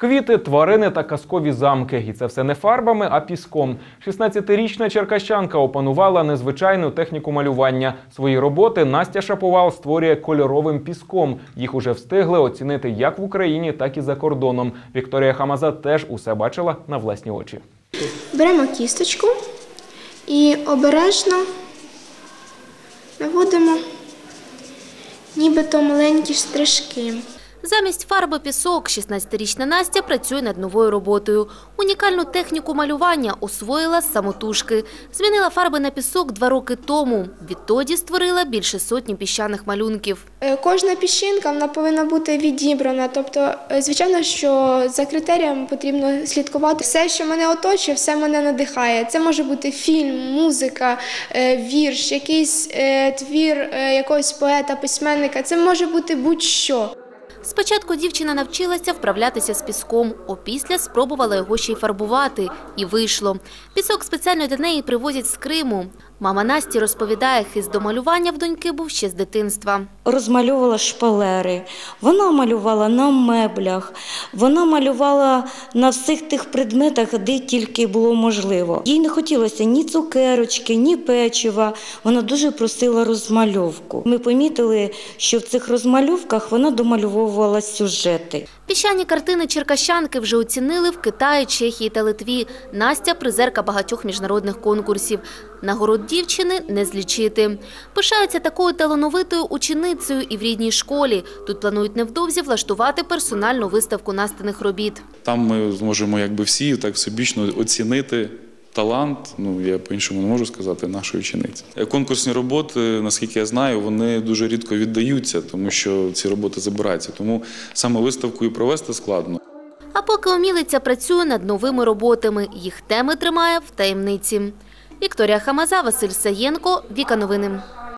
Квіти, тварини та казкові замки. І це все не фарбами, а піском. 16-річна черкащанка опанувала незвичайну техніку малювання. Свої роботи Настя Шаповал створює кольоровим піском. Їх уже встигли оцінити як в Україні, так і за кордоном. Вікторія Хамаза теж усе бачила на власні очі. Беремо кісточку і обережно наводимо нібито маленькі штришки. Замість фарби пісок 16-річна Настя працює над новою роботою. Унікальну техніку малювання освоїла самотужки. Змінила фарби на пісок два роки тому. Відтоді створила більше сотні піщаних малюнків. Е, Кожна піщинка вона повинна бути відібрана. Тобто, е, звичайно, що за критеріями потрібно слідкувати. Все, що мене оточує, все мене надихає. Це може бути фільм, музика, е, вірш, якийсь твір якогось поета, письменника. Це може бути будь-що. Спочатку дівчина навчилася вправлятися з піском, опісля спробувала його ще й фарбувати. І вийшло. Пісок спеціально для неї привозять з Криму. Мама Насті розповідає, хист до малювання в доньки був ще з дитинства. розмальовувала шпалери, вона малювала на меблях, вона малювала на всіх тих предметах, де тільки було можливо. Їй не хотілося ні цукерочки, ні печива. Вона дуже просила розмальовку. Ми помітили, що в цих розмальовках вона домальовувала сюжети. Піщані картини черкащанки вже оцінили в Китаї, Чехії та Литві. Настя – призерка багатьох міжнародних конкурсів. Нагород дівчини не злічити. Пишаються такою талановитою ученицею і в рідній школі. Тут планують невдовзі влаштувати персональну виставку настаних робіт. Там ми зможемо якби всі так всебічно оцінити талант, ну я по-іншому не можу сказати, нашої учениці. Е, Конкурсні роботи, наскільки я знаю, вони дуже рідко віддаються, тому що ці роботи забираються. Тому саме виставку і провести складно. А поки умілиця працює над новими роботами, їх теми тримає в таємниці. Вікторія Хамаза, Василь Саєнко, Віка Новини.